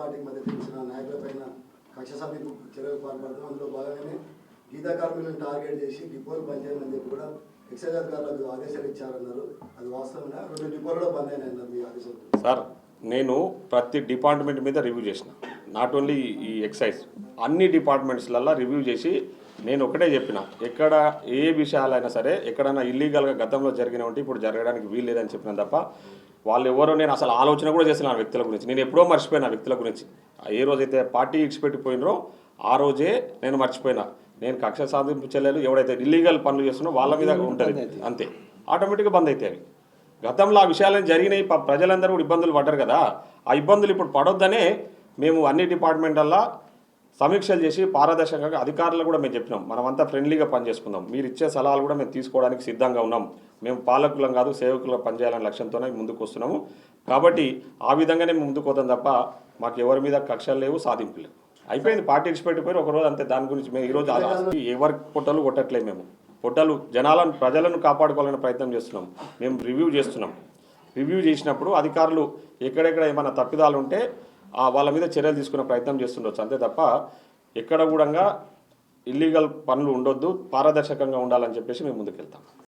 పార్టీకి మద్దతు ఇచ్చిన నాయకులపైన కక్ష సాధింపు చర్యలు పాల్పడతాం అందులో భాగంగానే గీతా కార్మికులను టార్గెట్ చేసి డిపోలు బంద్ చేయమని చెప్పి కూడా ఎక్సైజ్ అధికారులకు ఆదేశాలు ఇచ్చారన్నారు. అది వాస్తవమే రెండు డిపోలలో బంద్ అయినాయి మీ ఆదేశాలు సార్ నేను ప్రతి డిపార్ట్మెంట్ మీద రివ్యూ చేసిన. నాట్ ఓన్లీ ఈ ఎక్సైజ్. అన్ని డిపార్ట్మెంట్స్లల్లా రివ్యూ చేసి నేను ఒకటే చెప్పిన. ఎక్కడ ఏ విషయాలైనా సరే ఎక్కడైనా ఇల్లీగల్గా గతంలో జరిగిన ఉంటే ఇప్పుడు జరగడానికి వీల్లేదని చెప్పిన తప్ప వాళ్ళు ఎవరో నేను అసలు ఆలోచన కూడా చేసిన ఆ వ్యక్తుల గురించి. నేను ఎప్పుడో మర్చిపోయిన ఆ వ్యక్తుల గురించి. ఏ రోజైతే పార్టీ ఇడిచిపెట్టిపోయినరో ఆ రోజే నేను మర్చిపోయినా. నేను కక్ష సాధింపు చెల్లెలు ఎవడైతే ఇల్లీగల్ పనులు చేస్తున్నారో వాళ్ళ మీద ఉంటుంది. అంతే. ఆటోమేటిక్గా బంద్ అవుతాయి అవి. గతంలో ఆ విషయాలను జరిగినాయి. ప్రజలందరూ కూడా ఇబ్బందులు పడ్డారు కదా. ఆ ఇబ్బందులు ఇప్పుడు పడొద్దనే మేము అన్ని డిపార్ట్మెంటల్లా సమీక్షలు చేసి పారదర్శకంగా అధికారులు కూడా మేము చెప్పినాం. మనమంతా ఫ్రెండ్లీగా పనిచేసుకుందాం. మీరు ఇచ్చే సలహాలు కూడా మేము తీసుకోవడానికి సిద్ధంగా ఉన్నాం. మేము పాలకులం కాదు సేవకులం పనిచేయాలనే లక్ష్యంతోనే ముందుకు వస్తున్నాము. కాబట్టి ఆ విధంగానే మేము ముందుకు పోతాం తప్ప మాకు ఎవరి మీద కక్షలు లేవు సాధింపు లేవు. అయిపోయింది పార్టీ ఇచ్చిపెట్టిపోయి ఒకరోజు అంతే. దాని గురించి మేము ఈరోజు ఎవరి పొట్టలు కొట్టట్లేదు మేము. పొట్టలు జనాలను ప్రజలను కాపాడుకోవాలనే ప్రయత్నం చేస్తున్నాం. మేము రివ్యూ చేస్తున్నాం. రివ్యూ చేసినప్పుడు అధికారులు ఎక్కడెక్కడ ఏమైనా తప్పిదాలు ఉంటే ఆ వాళ్ళ మీద చర్యలు తీసుకునే ప్రయత్నం చేస్తుండొచ్చు. అంతే తప్ప ఎక్కడ కూడా ఇల్లీగల్ పనులు ఉండొద్దు పారదర్శకంగా ఉండాలని చెప్పేసి మేము ముందుకెళ్తాం.